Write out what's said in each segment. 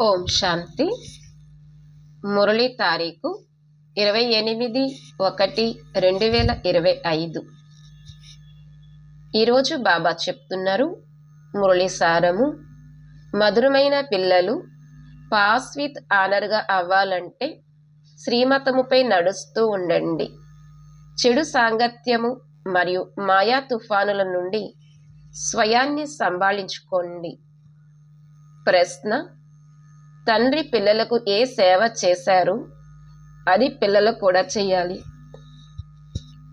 ఓం శాంతి. మురళి తారీఖు ఇరవై ఎనిమిది ఒకటి రెండు వేల ఇరవై ఐదు. ఈరోజు బాబా చెప్తున్నారు మురళి సారము మధురమైన పిల్లలు పాస్ విత్ ఆనర్గా అవ్వాలంటే శ్రీమతముపై నడుస్తూ ఉండండి. చెడు సాంగత్యము మరియు మాయా తుఫానుల నుండి స్వయాన్ని సంభాళించుకోండి. ప్రశ్న తండ్రి పిల్లలకు ఏ సేవ చేశారు? అది పిల్లలు కూడా చేయాలి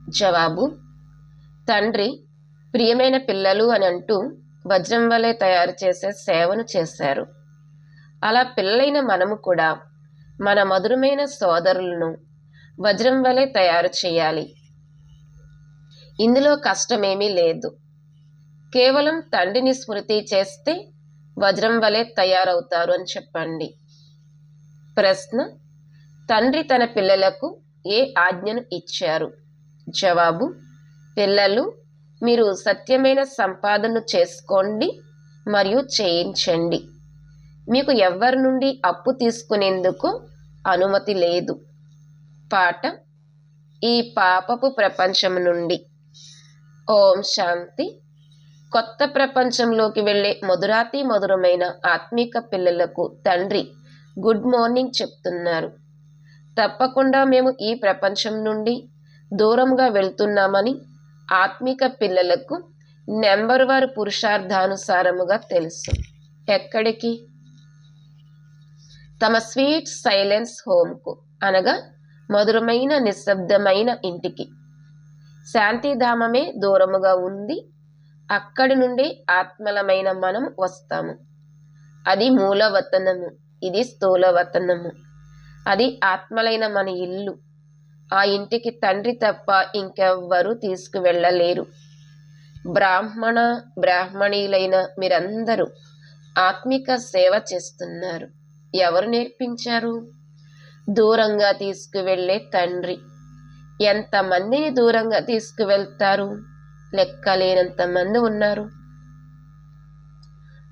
జవాబు తండ్రి ప్రియమైన పిల్లలు అని అంటూ వజ్రం వలె తయారు చేసే సేవను చేశారు. అలా పిల్లలైన మనము కూడా మన మధురమైన సోదరులను వజ్రం వలె తయారు చేయాలి. ఇందులో కష్టమేమీ లేదు. కేవలం తండ్రిని స్మృతి చేస్తే వజ్రం వలె తయారవుతారు అని చెప్పండి. ప్రశ్న తండ్రి తన పిల్లలకు ఏ ఆజ్ఞను ఇచ్చారు? జవాబు పిల్లలు మీరు సత్యమైన సంపాదన చేసుకోండి మరియు చేయించండి. మీకు ఎవరి నుండి అప్పు తీసుకునేందుకు అనుమతి లేదు. పాట ఈ పాపపు ప్రపంచం నుండి. ఓం శాంతి. కొత్త ప్రపంచంలోకి వెళ్ళే మధురాతి మధురమైన ఆత్మిక పిల్లలకు తండ్రి గుడ్ మార్నింగ్ చెప్తున్నారు. తప్పకుండా మేము ఈ ప్రపంచం నుండి దూరంగా వెళ్తున్నామని ఆత్మిక పిల్లలకు నెంబర్ వారు పురుషార్థానుసారముగా తెలుసు. ఎక్కడికి? తమ స్వీట్ సైలెన్స్ హోమ్కు అనగా మధురమైన నిశ్శబ్దమైన ఇంటికి. శాంతిధామమే దూరముగా ఉంది. అక్కడి నుండి ఆత్మలమైన మనం వస్తాము. అది మూలవతనము. ఇది స్థూలవతనము. అది ఆత్మలైన మన ఇల్లు. ఆ ఇంటికి తండ్రి తప్ప ఇంకెవ్వరూ తీసుకువెళ్ళలేరు. బ్రాహ్మణ బ్రాహ్మణీలైన మీరందరూ ఆత్మిక సేవ చేస్తున్నారు. ఎవరు నేర్పించారు? దూరంగా తీసుకువెళ్ళే తండ్రి. ఎంతమందిని దూరంగా తీసుకువెళ్తారు? లెక్కలేనంత మంది ఉన్నారు.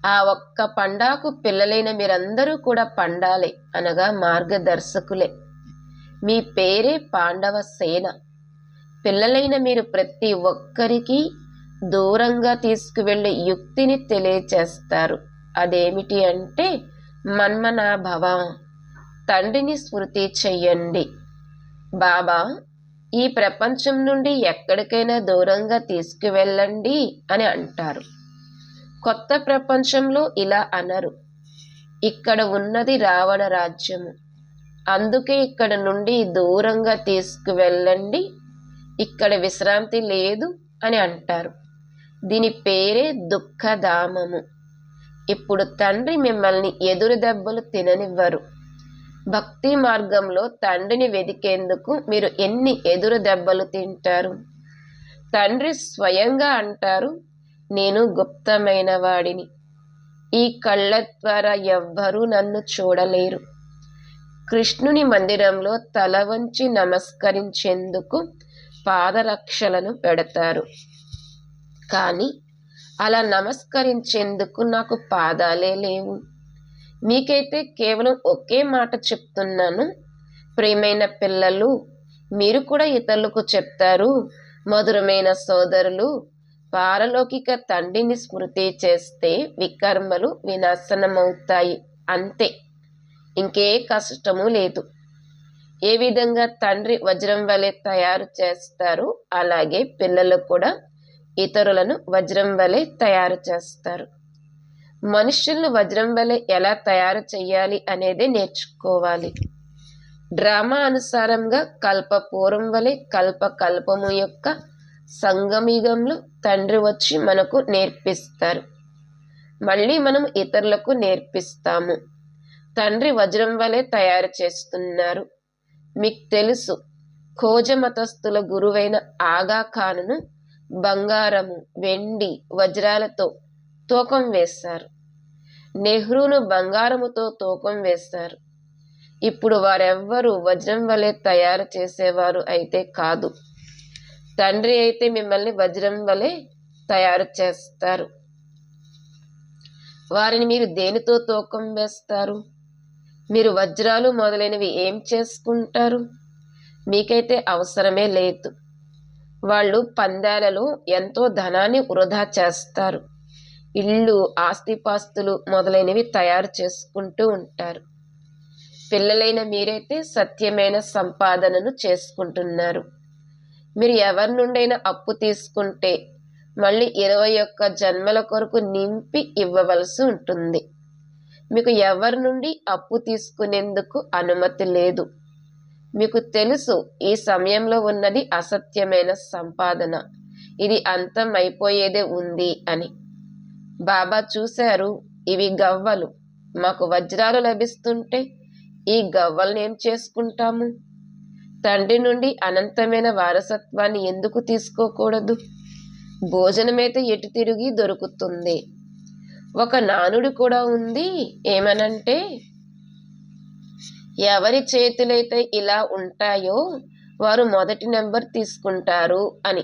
ఆ ఒక్క పండాకు పిల్లలైన మీరందరూ కూడా పండాలే అనగా మార్గదర్శకులే. మీ పేరే పాండవ సేన. పిల్లలైన మీరు ప్రతి ఒక్కరికి దూరంగా తీసుకువెళ్ళే యుక్తిని తెలియచేస్తారు. అదేమిటి అంటే మన్మనాభవ. తండ్రిని స్మృతి చెయ్యండి. బాబా ఈ ప్రపంచం నుండి ఎక్కడికైనా దూరంగా తీసుకువెళ్ళండి అని అంటారు. కొత్త ప్రపంచంలో ఇలా అనరు. ఇక్కడ ఉన్నది రావణ రాజ్యము. అందుకే ఇక్కడ నుండి దూరంగా తీసుకువెళ్ళండి. ఇక్కడ విశ్రాంతి లేదు అని అంటారు. దీని పేరే దుఃఖధామము. ఇప్పుడు తండ్రి మిమ్మల్ని ఎదురు దెబ్బలు తిననివ్వరు. భక్తి మార్గంలో తండ్రిని వెదికేందుకు మీరు ఎన్ని ఎదురు దెబ్బలు తింటారు? తండ్రి స్వయంగా అంటారు నేను గుప్తమైన వాడిని. ఈ కళ్ళ ద్వారా ఎవ్వరూ నన్ను చూడలేరు. కృష్ణుని మందిరంలో తల వంచి నమస్కరించేందుకు పాదరక్షలను పెడతారు. కానీ అలా నమస్కరించేందుకు నాకు పాదాలే లేవు. మీకైతే కేవలం ఒకే మాట చెప్తున్నాను. ప్రియమైన పిల్లలు మీరు కూడా ఇతరులకు చెప్తారు మధురమైన సోదరులు పారలౌకిక తండ్రిని స్మృతి చేస్తే వికర్మలు వినాశనమవుతాయి. అంతే. ఇంకే కష్టము లేదు. ఏ విధంగా తండ్రి వజ్రం వలె తయారు చేస్తారు అలాగే పిల్లలు కూడా ఇతరులను వజ్రం వలె తయారు చేస్తారు. మనుషులను వజ్రం వలె ఎలా తయారు చేయాలి అనేది నేర్చుకోవాలి. డ్రామా అనుసారంగా కల్పపూర్వం వలె కల్ప కల్పము యొక్క సంగమయుగంలో తండ్రి వచ్చి మనకు నేర్పిస్తారు. మళ్ళీ మనం ఇతరులకు నేర్పిస్తాము. తండ్రి వజ్రం వలె తయారు చేస్తున్నారు. మీకు తెలుసు ఖోజ మతస్థుల గురువైన ఆగా ఖానును బంగారము వెండి వజ్రాలతో తూకం వేస్తారు. నెహ్రూను బంగారముతో తూకం వేస్తారు. ఇప్పుడు వారెవ్వరూ వజ్రం వలె తయారు చేసేవారు అయితే కాదు. తండ్రి అయితే మిమ్మల్ని వజ్రం వలె తయారు చేస్తారు. వారిని మీరు దేనితో తూకం వేస్తారు? మీరు వజ్రాలు మొదలైనవి ఏం చేసుకుంటారు? మీకైతే అవసరమే లేదు. వాళ్ళు పందాలలో ఎంతో ధనాన్ని వృధా చేస్తారు. ఇళ్ళు ఆస్తిపాస్తులు మొదలైనవి తయారు చేసుకుంటూ ఉంటారు. పిల్లలైన మీరైతే సత్యమైన సంపాదనను చేసుకుంటున్నారు. మీరు ఎవరి నుండైనా అప్పు తీసుకుంటే మళ్ళీ ఇరవై ఒక్క జన్మల కొరకు నింపి ఇవ్వవలసి ఉంటుంది. మీకు ఎవరి నుండి అప్పు తీసుకునేందుకు అనుమతి లేదు. మీకు తెలుసు ఈ సమయంలో ఉన్నది అసత్యమైన సంపాదన. ఇది అంతం అయిపోయేదే ఉంది అని. బాబా చూశారు ఇవి గవ్వలు. మాకు వజ్రాలు లభిస్తుంటే ఈ గవ్వల్ని ఏం చేసుకుంటాము? తండ్రి నుండి అనంతమైన వారసత్వాన్ని ఎందుకు తీసుకోకూడదు? భోజనమైతే ఎటు తిరిగి దొరుకుతుంది? ఒక నానుడు కూడా ఉంది ఏమనంటే ఎవరి చేతులైతే ఇలా ఉంటాయో వారు మొదటి నెంబర్ తీసుకుంటారు అని.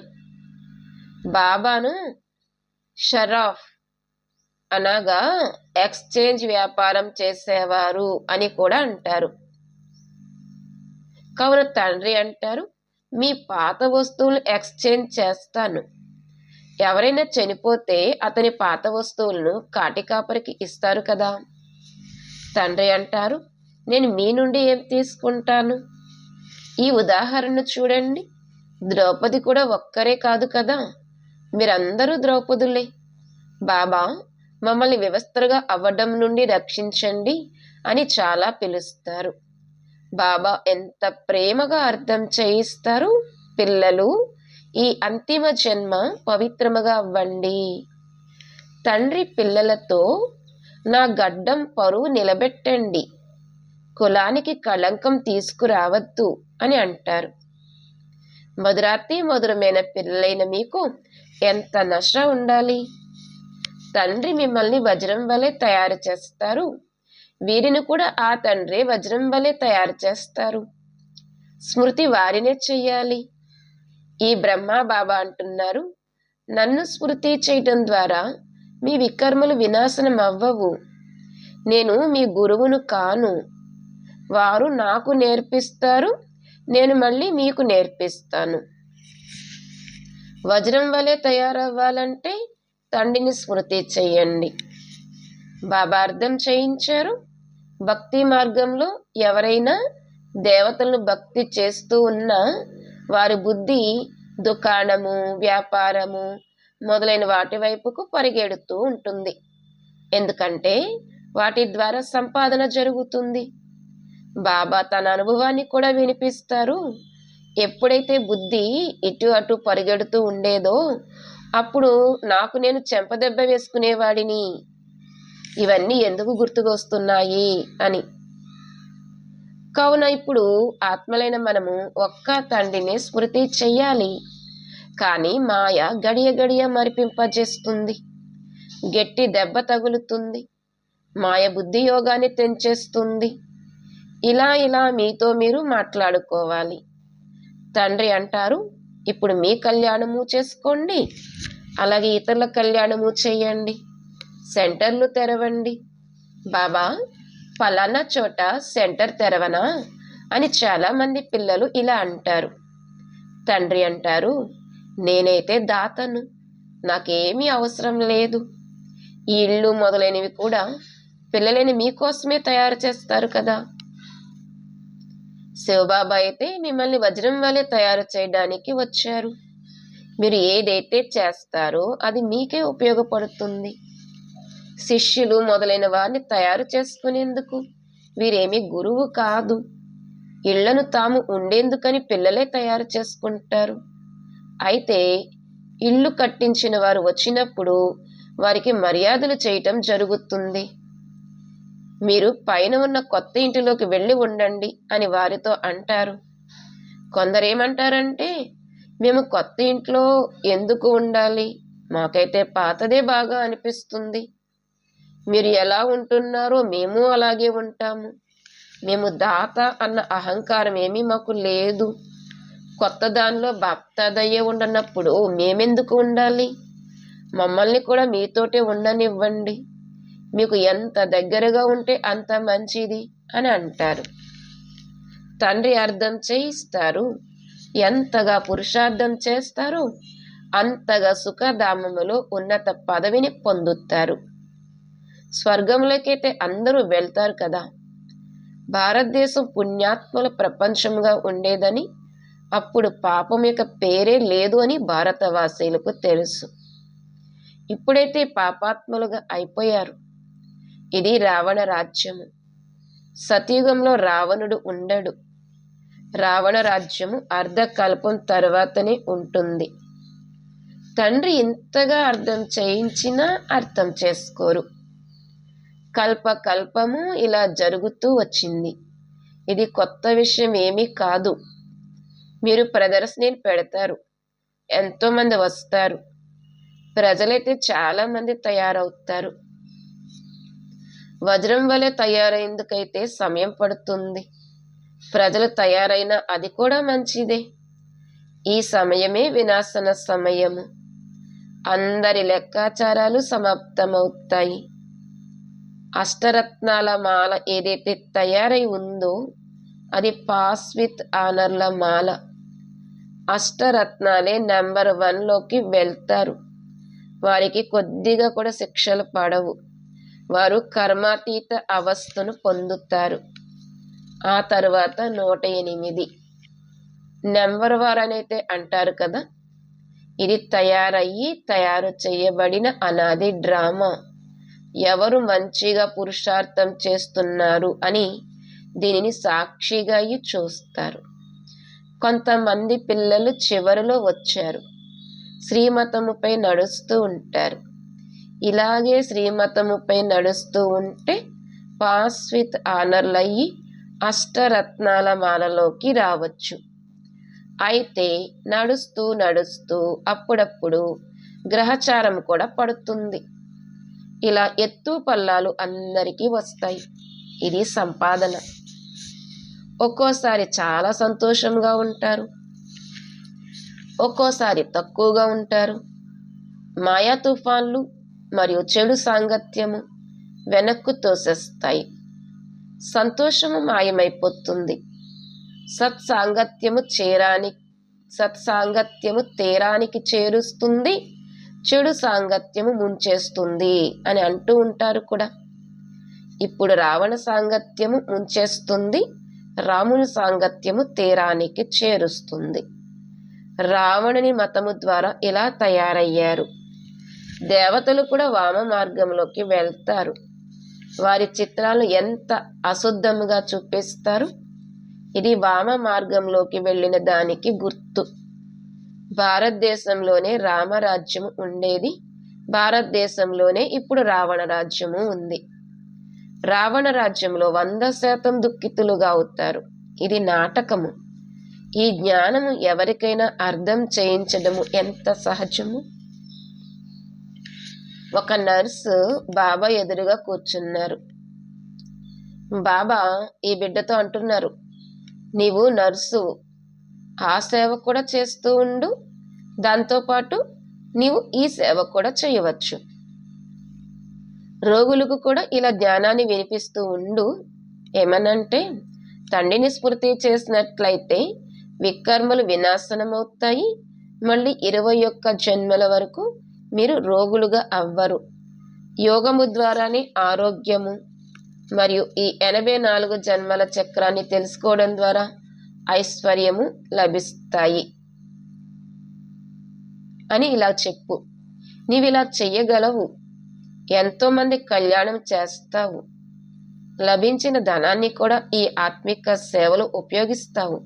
బాబాను షరాఫ్ అనగా ఎక్స్చేంజ్ వ్యాపారం చేసేవారు అని కూడా అంటారు. కావున తండ్రి అంటారు మీ పాత వస్తువులు ఎక్స్చేంజ్ చేస్తాను. ఎవరైనా చనిపోతే అతని పాత వస్తువులను కాటికాపరికి ఇస్తారు కదా. తండ్రి అంటారు నేను మీ నుండి ఏం తీసుకుంటాను? ఈ ఉదాహరణ చూడండి. ద్రౌపది కూడా ఒక్కరే కాదు కదా. మీరందరూ ద్రౌపదులే. బాబా మమ్మల్ని వ్యవస్థగా అవ్వడం నుండి రక్షించండి అని చాలా పిలుస్తారు. బాబా ఎంత ప్రేమగా అర్థం చేయిస్తారు. పిల్లలు ఈ అంతిమ జన్మ పవిత్రముగా అవ్వండి. తండ్రి పిల్లలతో నా గడ్డం పరువు నిలబెట్టండి. కులానికి కళంకం తీసుకురావద్దు అని అంటారు. మధురాతి మధురమైన పిల్లలైన మీకు ఎంత నష ఉండాలి? తండ్రి మిమ్మల్ని వజ్రం వలె తయారు చేస్తారు. వీరిని కూడా ఆ తండ్రి వజ్రం వలె తయారు చేస్తారు. స్మృతి వారినే చెయ్యాలి. ఈ బ్రహ్మ బాబా అంటున్నారు. నన్ను స్మృతి చేయటం ద్వారా మీ వికర్మలు వినాశనం అవ్వవు. నేను మీ గురువును కాను. వారు నాకు నేర్పిస్తారు. నేను మళ్ళీ మీకు నేర్పిస్తాను. వజ్రం వలె తయారవ్వాలంటే తండ్రిని స్మృతి చేయండి. బాబా అర్థం చేయించారు. భక్తి మార్గంలో ఎవరైనా దేవతలను భక్తి చేస్తూ ఉన్నా వారి బుద్ధి దుకాణము వ్యాపారము మొదలైన వాటి వైపుకు పరిగెడుతూ ఉంటుంది. ఎందుకంటే వాటి ద్వారా సంపాదన జరుగుతుంది. బాబా తన అనుభవాన్ని కూడా వినిపిస్తారు. ఎప్పుడైతే బుద్ధి ఇటు అటు పరిగెడుతూ ఉండేదో అప్పుడు నాకు నేను చెంపదెబ్బ వేసుకునేవాడిని. ఇవన్నీ ఎందుకు గుర్తుకొస్తున్నాయి అని. కావున ఇప్పుడు ఆత్మలైన మనము ఒక్క తండ్రిని స్మృతి చెయ్యాలి. కానీ మాయ గడియ గడియ మరిపింపజేస్తుంది. గట్టి దెబ్బ తగులుతుంది. మాయ బుద్ధి యోగాన్ని తెంచేస్తుంది. ఇలా ఇలా మీతో మీరు మాట్లాడుకోవాలి. తండ్రి అంటారు ఇప్పుడు మీ కళ్యాణము చేసుకోండి అలాగే ఇతరుల కళ్యాణము చేయండి. సెంటర్లు తెరవండి. బాబా ఫలానా చోట సెంటర్ తెరవనా? అని చాలామంది పిల్లలు ఇలా అంటారు. తండ్రి అంటారు నేనైతే దాతను నాకేమీ అవసరం లేదు. ఈ ఇళ్ళు మొదలైనవి కూడా పిల్లలని మీకోసమే తయారు చేస్తారు కదా. శివబాబా అయితే మిమ్మల్ని వజ్రం వలె తయారు చేయడానికి వచ్చారు. మీరు ఏదైతే చేస్తారో అది మీకే ఉపయోగపడుతుంది. శిష్యులు మొదలైన వారిని తయారు చేసుకునేందుకు వీరేమి గురువు కాదు. ఇళ్ళను తాము ఉండేందుకని పిల్లలే తయారు చేసుకుంటారు. అయితే ఇల్లు కట్టించిన వారు వచ్చినప్పుడు వారికి మర్యాదలు చేయటం జరుగుతుంది. మీరు పైన ఉన్న కొత్త ఇంటిలోకి వెళ్ళి ఉండండి అని వారితో అంటారు. కొందరేమంటారంటే మేము కొత్త ఇంట్లో ఎందుకు ఉండాలి? మాకైతే పాతదే బాగా అనిపిస్తుంది. మీరు ఎలా ఉంటున్నారో మేము అలాగే ఉంటాము. మేము దాత అన్న అహంకారం ఏమీ మాకు లేదు. కొత్త దానిలో బాప్తాదయ్యే ఉండనప్పుడు మేమెందుకు ఉండాలి? మమ్మల్ని కూడా మీతోటే ఉండనివ్వండి. మీకు ఎంత దగ్గరగా ఉంటే అంత మంచిది అని అంటారు. తండ్రి అర్థం చేయిస్తారు. ఎంతగా పురుషార్థం చేస్తారు అంతగా సుఖధామములో ఉన్నత పదవిని పొందుతారు. స్వర్గంలోకైతే అందరూ వెళ్తారు కదా. భారతదేశం పుణ్యాత్మల ప్రపంచంగా ఉండేదని అప్పుడు పాపం యొక్క పేరే లేదు అని భారతవాసీలకు తెలుసు. ఇప్పుడైతే పాపాత్ములుగా అయిపోయారు. ఇది రావణ రాజ్యము. సతయుగంలో రావణుడు ఉండడు. రావణ రాజ్యము అర్ధకల్పం తర్వాతనే ఉంటుంది. తండ్రి ఇంతగా అర్థం చేయించినా అర్థం చేసుకోరు. కల్ప కల్పము ఇలా జరుగుతూ వచ్చింది. ఇది కొత్త విషయం ఏమీ కాదు. మీరు ప్రదర్శనలు పెడతారు. ఎంతోమంది వస్తారు. ప్రజలైతే చాలామంది తయారవుతారు. వజ్రం వలె తయారైందుకైతే సమయం పడుతుంది. ప్రజలు తయారైన అది కూడా మంచిదే. ఈ సమయమే వినాశన సమయము. అందరి లెక్కాచారాలు సమాప్తమవుతాయి. అష్టరత్నాల మాల ఏదైతే తయారై ఉందో అది పాస్ విత్ ఆనర్ల మాల. అష్టరత్నాలే నెంబర్ వన్లోకి వెళ్తారు. వారికి కొద్దిగా కూడా శిక్షలు పడవు. వారు కర్మాతీత అవస్థను పొందుతారు. ఆ తర్వాత నూట ఎనిమిది. నెంబర్ వార్ అనైతే అంటారు కదా ఇది తయారయ్యి తయారు చేయబడిన అనాది డ్రామా. ఎవరు మంచిగా పురుషార్థం చేస్తున్నారు అని దీనిని సాక్షిగా చూస్తారు. కొంతమంది పిల్లలు చివరిలో వచ్చారు. శ్రీమతముపై నడుస్తూ ఉంటారు. ఇలాగే శ్రీమతముపై నడుస్తూ ఉంటే పాస్ విత్ ఆనర్లు అయ్యి అష్టరత్నాల మాలలోకి రావచ్చు. అయితే నడుస్తూ నడుస్తూ అప్పుడప్పుడు గ్రహచారం కూడా పడుతుంది. ఇలా ఎత్తు పల్లాలు అందరికీ వస్తాయి. ఇది సంపాదన. ఒక్కోసారి చాలా సంతోషంగా ఉంటారు. ఒక్కోసారి తక్కువగా ఉంటారు. మాయా తుఫాన్లు మరియు చెడు సాంగత్యము వెనక్కు తోసేస్తాయి. సంతోషము మాయమైపోతుంది. సత్సాంగత్యము చేరాని సత్సాంగత్యము తీరానికి చేరుస్తుంది చెడు సాంగత్యము ముంచేస్తుంది అని అంటూ ఉంటారు కూడా. ఇప్పుడు రావణ సాంగత్యము ముంచేస్తుంది రాముని సాంగత్యము తీరానికి చేరుస్తుంది. రావణుని మతము ద్వారా ఇలా తయారయ్యారు. దేవతలు కూడా వామ మార్గంలోకి వెళ్తారు. వారి చిత్రాలు ఎంత అశుద్ధముగా చూపిస్తారు? ఇది వామ మార్గంలోకి వెళ్ళిన దానికి గుర్తు. భారతదేశంలోనే రామరాజ్యము ఉండేది. భారతదేశంలోనే ఇప్పుడు రావణ రాజ్యము ఉంది. రావణ రాజ్యంలో వంద శాతం దుఃఖితులుగా అవుతారు. ఇది నాటకము. ఈ జ్ఞానము ఎవరికైనా అర్థం చేయించడము ఎంత సహజము? ఒక నర్సు బాబా ఎదురుగా కూర్చున్నారు. బాబా ఈ బిడ్డతో అంటున్నారు నీవు నర్సు ఆ సేవ కూడా చేస్తూ ఉండు దాంతోపాటు నీవు ఈ సేవ కూడా చేయవచ్చు. రోగులకు కూడా ఇలా ధ్యానాన్ని వినిపిస్తూ ఉండు. ఏమనంటే తండ్రిని స్మృతి చేసినట్లయితే వికర్మలు వినాశనమవుతాయి. మళ్ళీ ఇరవై ఒక్క జన్మల వరకు మీరు రోగులుగా అవ్వరు. యోగము ద్వారానే ఆరోగ్యము. మరియు ఈ ఎనభై నాలుగు జన్మల చక్రాన్ని తెలుసుకోవడం ద్వారా ఐశ్వర్యము లభిస్తాయి. అని ఇలా చెప్పు. నీవిలా ఇలా చెయ్యగలవు. ఎంతోమంది కళ్యాణం చేస్తావు. లభించిన ధనాన్ని కూడా ఈ ఆత్మిక సేవలు ఉపయోగిస్తావు.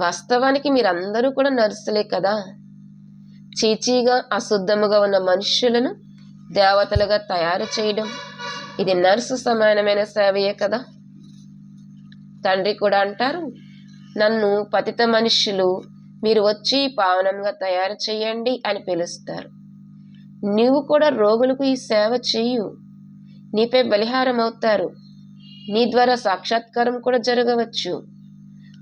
వాస్తవానికి మీరందరూ కూడా నర్సులే కదా. చీచీగా అశుద్ధముగా ఉన్న మనుష్యులను దేవతలుగా తయారు చేయడం. ఇది నర్సు సమానమైన సేవయే కదా? తండ్రి కూడా అంటారు నన్ను పతిత మనుష్యులు మీరు వచ్చి పావనంగా తయారు చేయండి అని పిలుస్తారు. నీవు కూడా రోగులకు ఈ సేవ చెయ్యు నీపై బలిహారం అవుతారు నీ ద్వారా సాక్షాత్కారం కూడా జరగవచ్చు.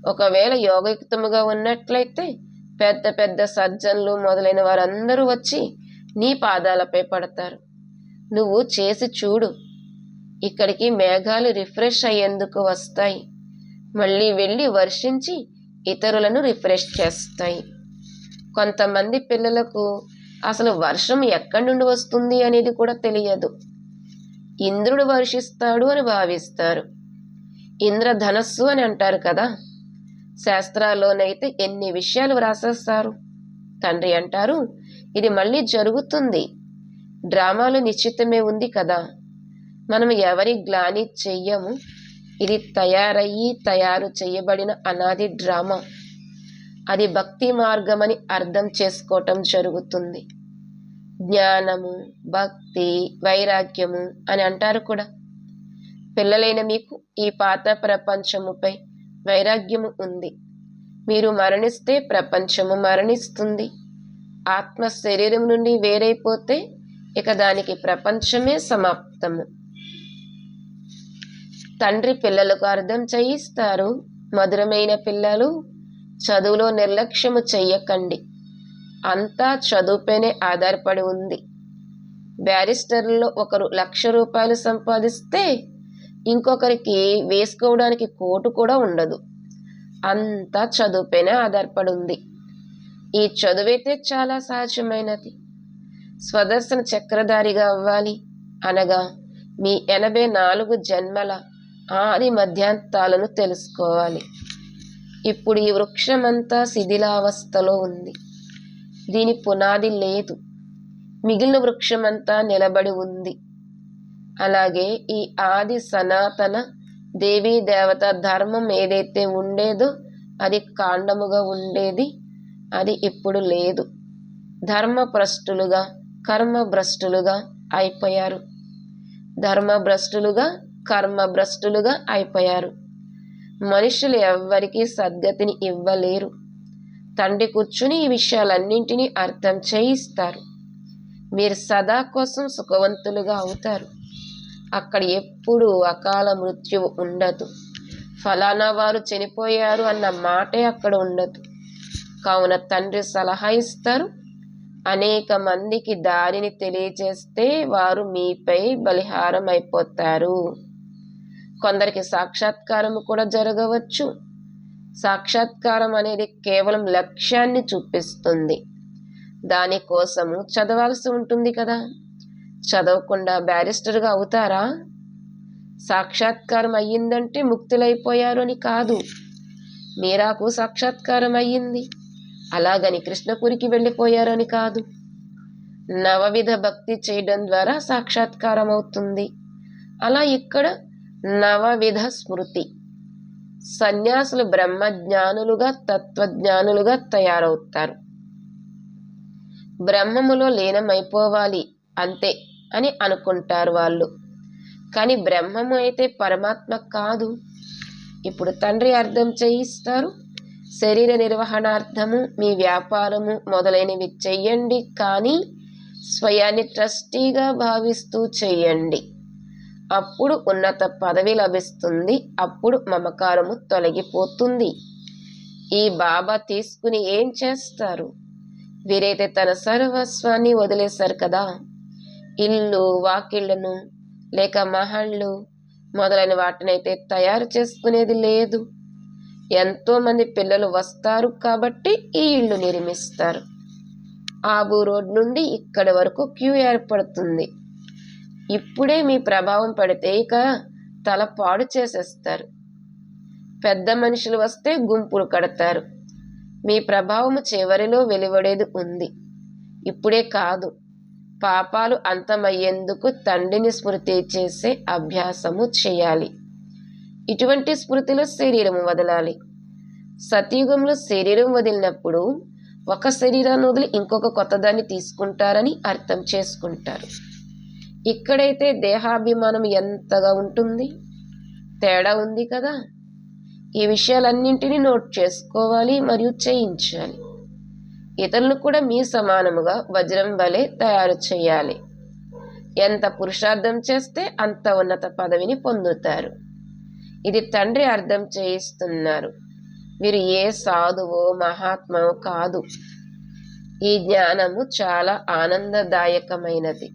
ఒకవేళ యోగయుక్తముగా ఉన్నట్లయితే పెద్ద పెద్ద సర్జన్లు మొదలైన వారందరూ వచ్చి నీ పాదాలపై పడతారు. నువ్వు చేసి చూడు. ఇక్కడికి మేఘాలు రిఫ్రెష్ అయ్యేందుకు వస్తాయి. మళ్ళీ వెళ్ళి వర్షించి ఇతరులను రిఫ్రెష్ చేస్తాయి. కొంతమంది పిల్లలకు అసలు వర్షం ఎక్కడి నుండి వస్తుంది అనేది కూడా తెలియదు. ఇంద్రుడు వర్షిస్తాడు అని భావిస్తారు. ఇంద్రధనస్సు అని అంటారు కదా. శాస్త్రాల్లోనైతే ఎన్ని విషయాలు వ్రాసేస్తారు? తండ్రి అంటారు ఇది మళ్ళీ జరుగుతుంది. డ్రామాలు నిశ్చితమే ఉంది కదా. మనం ఎవరి గ్లాని చెయ్యము? ఇది తయారయ్యి తయారు చేయబడిన అనాది డ్రామా. అది భక్తి మార్గమని అర్థం చేసుకోవటం జరుగుతుంది. జ్ఞానము భక్తి వైరాగ్యము అని అంటారు కూడా. పిల్లలైన మీకు ఈ పాత ప్రపంచముపై వైరాగ్యము ఉంది. మీరు మరణిస్తే ప్రపంచము మరణిస్తుంది. ఆత్మ శరీరం నుండి వేరైపోతే ఇక దానికి ప్రపంచమే సమాప్తము. తండ్రి పిల్లలకు అర్థం చేయిస్తారు. మధురమైన పిల్లలు చదువులో నిర్లక్ష్యము చెయ్యకండి. అంతా చదువుపైనే ఆధారపడి ఉంది. బ్యారిస్టర్లో ఒకరు లక్ష రూపాయలు సంపాదిస్తే ఇంకొకరికి వేసుకోవడానికి కోటు కూడా ఉండదు. అంతా చదువుపైనే ఆధారపడి ఉంది ఈ చదువైతే చాలా సహజమైనది స్వదర్శన చక్రధారిగా అవ్వాలి అనగా మీ ఎనభై నాలుగు జన్మల ఆది మధ్యాంతాలను తెలుసుకోవాలి. ఇప్పుడు ఈ వృక్షమంతా శిథిలావస్థలో ఉంది. దీని పునాది లేదు. మిగిలిన వృక్షమంతా నిలబడి ఉంది. అలాగే ఈ ఆది సనాతన దేవీ దేవత ధర్మం ఏదైతే ఉండేదో అది కాండముగా ఉండేది అది ఇప్పుడు లేదు. ధర్మభ్రష్టులుగా కర్మభ్రష్టులుగా అయిపోయారు. ధర్మభ్రష్టులుగా కర్మభ్రష్టులుగా అయిపోయారు. మనుషులు ఎవ్వరికీ సద్గతిని ఇవ్వలేరు. తండ్రి కూర్చుని ఈ విషయాలన్నింటినీ అర్థం చేయిస్తారు. మీరు సదా కోసం సుఖవంతులుగా అవుతారు. అక్కడ ఎప్పుడు అకాల మృత్యువు ఉండదు. ఫలానా వారు చనిపోయారు అన్న మాటే అక్కడ ఉండదు. కావున తండ్రి సలహా ఇస్తారు. అనేక మందికి దారిని తెలియజేస్తే వారు మీపై బలిహారం అయిపోతారు కొందరికి సాక్షాత్కారం కూడా జరగవచ్చు. సాక్షాత్కారం అనేది కేవలం లక్ష్యాన్ని చూపిస్తుంది. దానికోసము చదవాల్సి ఉంటుంది కదా. చదవకుండా బ్యారిస్టర్గా అవుతారా? సాక్షాత్కారం అయ్యిందంటే ముక్తులైపోయారు అని కాదు. మీరాకు సాక్షాత్కారం అయ్యింది అలాగని కృష్ణపురికి వెళ్ళిపోయారని కాదు. నవవిధ భక్తి చేయడం ద్వారా సాక్షాత్కారం అవుతుంది అలా ఇక్కడ నవవిధ స్మృతి. సన్యాసులు బ్రహ్మజ్ఞానులుగా తత్వజ్ఞానులుగా తయారవుతారు. బ్రహ్మములో లీనమైపోవాలి. అంతే. అని అనుకుంటారు వాళ్ళు. కానీ బ్రహ్మము అయితే పరమాత్మ కాదు. ఇప్పుడు తండ్రి అర్థం చేయిస్తారు. శరీర నిర్వహణార్థము మీ వ్యాపారము మొదలైనవి చెయ్యండి. కానీ స్వయాన్ని ట్రస్టీగా భావిస్తూ చెయ్యండి. అప్పుడు ఉన్నత పదవి లభిస్తుంది. అప్పుడు మమకారము తొలగిపోతుంది. ఈ బాబా తీసుకుని ఏం చేస్తారు? వీరైతే తన సర్వస్వాన్ని వదిలేశారు కదా. ఇల్లు వాకిళ్ళను లేక మహళ్ళు మొదలైన వాటినైతే తయారు చేసుకునేది లేదు. ఎంతో మంది పిల్లలు వస్తారు కాబట్టి ఈ ఇల్లు నిర్మిస్తారు. ఆబు రోడ్ నుండి ఇక్కడి వరకు క్యూ ఏర్పడుతుంది. ఇప్పుడే మీ ప్రభావం పడితే ఇక తల పాడు చేసేస్తారు. పెద్ద మనుషులు వస్తే గుంపులు కడతారు. మీ ప్రభావము చివరిలో వెలువడేది ఉంది. ఇప్పుడే కాదు. పాపాలు అంతమయ్యేందుకు తండ్రిని స్మృతి చేసే అభ్యాసము చేయాలి. ఇటువంటి స్మృతిలో శరీరము వదలాలి. సతయుగంలో శరీరం వదిలినప్పుడు ఒక శరీరాన్ని వదిలి ఇంకొక కొత్తదాన్ని తీసుకుంటారని అర్థం చేసుకుంటారు. ఇక్కడైతే దేహాభిమానం ఎంతగా ఉంటుంది? తేడా ఉంది కదా. ఈ విషయాలన్నింటినీ నోట్ చేసుకోవాలి మరియు చేయించాలి. ఇతరులు కూడా మీ సమానముగా వజ్రం వలె తయారు చేయాలి. ఎంత పురుషార్థం చేస్తే అంత ఉన్నత పదవిని పొందుతారు. ఇది తండ్రి అర్థం చేయిస్తున్నారు. వీరు ఏ సాధువో మహాత్మో కాదు. ఈ జ్ఞానము చాలా ఆనందదాయకమైనది.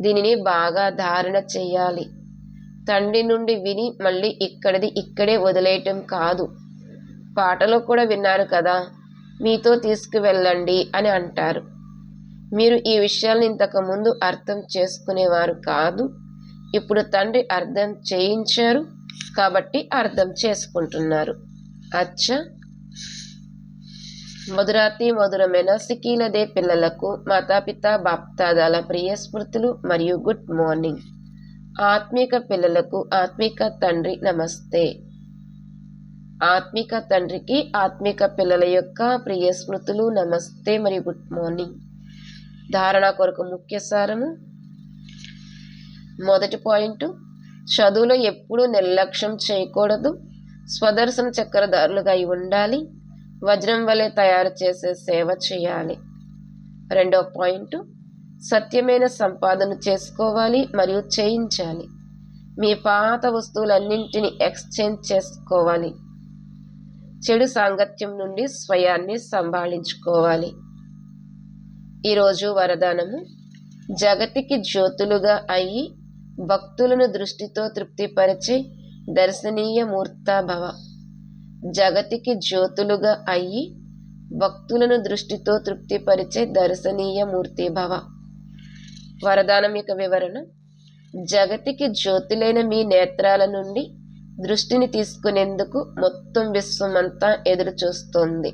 దీనిని బాగా ధారణ చేయాలి. తండ్రి నుండి విని మళ్ళీ ఇక్కడిది ఇక్కడే వదిలేయటం కాదు. పాటలో కూడా విన్నారు కదా మీతో తీసుకువెళ్ళండి అని అంటారు. మీరు ఈ విషయాలను ఇంతకుముందు అర్థం చేసుకునేవారు కాదు. ఇప్పుడు తండ్రి అర్థం చేయించారు కాబట్టి అర్థం చేసుకుంటున్నారు. అచ్చా! మధురాతి మధురమైన సికీలదే పిల్లలకు మాతాపిత బాప్తాదాల ప్రియ స్మృతులు మరియు గుడ్ మార్నింగ్. ఆత్మిక పిల్లలకు ఆత్మిక తండ్రి నమస్తే. ఆత్మిక తండ్రికి ఆత్మిక పిల్లల యొక్క ప్రియ స్మృతులు నమస్తే మరియు గుడ్ మార్నింగ్. ధారణ కొరకు ముఖ్య సారము. మొదటి పాయింట్ చదువులో ఎప్పుడూ నిర్లక్ష్యం చేయకూడదు. స్వదర్శన చక్రధారులుగా అయి ఉండాలి. వజ్రం వలె తయారు చేసే సేవ చేయాలి. రెండో పాయింట్ సత్యమైన సంపాదన చేసుకోవాలి మరియు చేయించాలి. మీ పాత వస్తువులన్నింటినీ ఎక్స్చేంజ్ చేసుకోవాలి. చెడు సాంగత్యం నుండి స్వయాన్ని సంభాళించుకోవాలి. ఈరోజు వరదానము. జగతికి జ్యోతులుగా అయి భక్తులను దృష్టితో తృప్తిపరిచే దర్శనీయ మూర్తాభవ. జగతికి జ్యోతులుగా అయ్యి భక్తులను దృష్టితో తృప్తిపరిచే దర్శనీయ మూర్తిభవ. వరదానం యొక్క వివరణ. జగతికి జ్యోతులైన మీ నేత్రాల నుండి దృష్టిని తీసుకునేందుకు మొత్తం విశ్వమంతా ఎదురు చూస్తోంది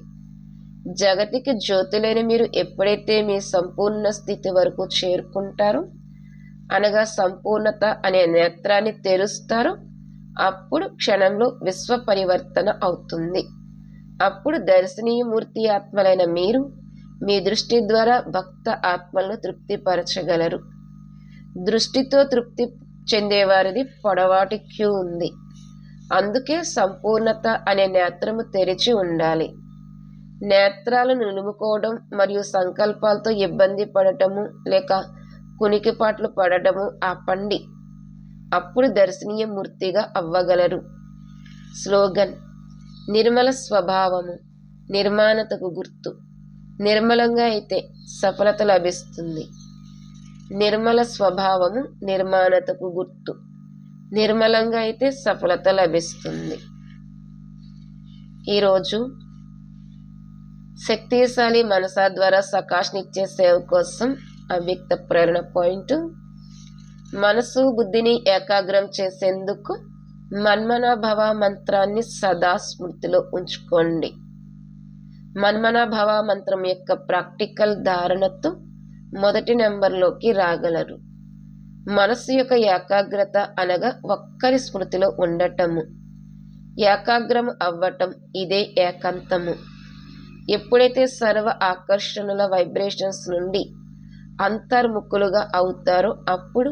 జగతికి జ్యోతులైన మీరు ఎప్పుడైతే మీ సంపూర్ణ స్థితి వరకు చేరుకుంటారో అనగా సంపూర్ణత అనే నేత్రాన్ని తెరుస్తారో అప్పుడు క్షణంలో విశ్వ పరివర్తన అవుతుంది. అప్పుడు దర్శనీయమూర్తి ఆత్మలైన మీరు మీ దృష్టి ద్వారా భక్త ఆత్మలను తృప్తిపరచగలరు. దృష్టితో తృప్తి చెందేవారిది పొడవాటి క్యూ ఉంది. అందుకే సంపూర్ణత అనే నేత్రము తెరిచి ఉండాలి. నేత్రాలను నిలుముకోవడం మరియు సంకల్పాలతో ఇబ్బంది పడటము లేక కునికిపాట్లు పడటము ఆపండి అప్పుడు దర్శనీయ మూర్తిగా అవ్వగలరు. స్లోగన్ నిర్మల స్వభావము నిర్మాణతకు గుర్తు నిర్మలంగా అయితే సఫలత లభిస్తుంది. నిర్మల స్వభావము నిర్మాణతకు గుర్తు. నిర్మలంగా అయితే సఫలత లభిస్తుంది. ఈరోజు శక్తిశాలి మనసా ద్వారా సకాష్నిచ్చే సేవ కోసం అవ్యక్త ప్రేరణ పాయింట్. మనసు బుద్ధిని ఏకాగ్రం చేసేందుకు మన్మనాభవ మంత్రాన్ని సదా స్మృతిలో ఉంచుకోండి. మన్మనాభవ మంత్రం యొక్క ప్రాక్టికల్ ధారణతో మొదటి నెంబర్లోకి రాగలరు. మనస్సు యొక్క ఏకాగ్రత అనగా ఒక్కరి స్మృతిలో ఉండటము. ఏకాగ్రం అవ్వటం ఇదే ఏకాంతము. ఎప్పుడైతే సర్వ ఆకర్షణల వైబ్రేషన్స్ నుండి అంతర్ముఖులుగా అవుతారో అప్పుడు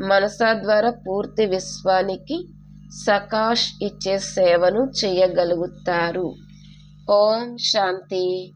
మనసా ద్వారా పూర్తి విశ్వానికి సకాష్ ఇచ్చే సేవను చేయగలుగుతారు. ఓం శాంతి.